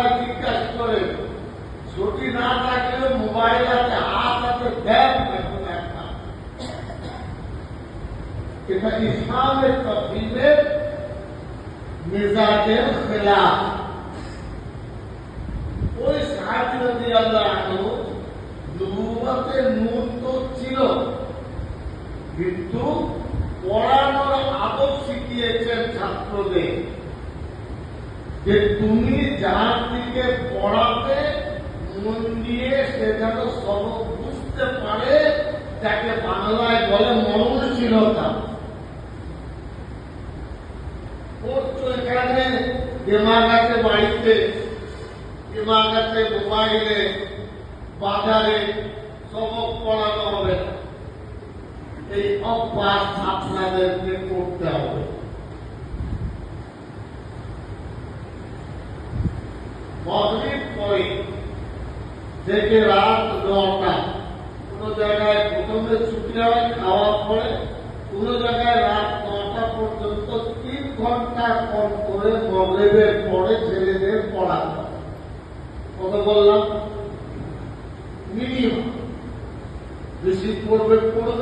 একবার জিজ্ঞাসা করে, ছুটি না থাকলে মোবাইল আছে, হাত আছে এটা ইসলামের তফিলের মেজাজের খেলাফ। ওই সাহায্য নদী আল্লাহ নূর তো ছিল, কিন্তু পড়ানোর আদব শিখিয়েছেন ছাত্রদের। যে তুমি যার দিকে পড়াবে, মন দিয়ে সে যেন সবক বুঝতে পারে, তাকে বাংলায় বলে মননশীলতা পড়ছো এখানে দিমাগ আছে বাড়িতে দিমাগ আছে মোবাইলে, বাজারে, সবক পড়ানো হবে। এই অভ্যাস আপনাদেরকে করতে হবে মগরিব পরে থেকে রাত নটা। কোন জায়গায় প্রথমে ছুটি হয় খাওয়ার পরে কোন জায়গায় রাত নটা পর্যন্ত তিন ঘণ্টা কম করে মগরিবের পরে ছেলেদের হবে কত বললাম? মিনিমাম। বেশি পড়বে পড়বে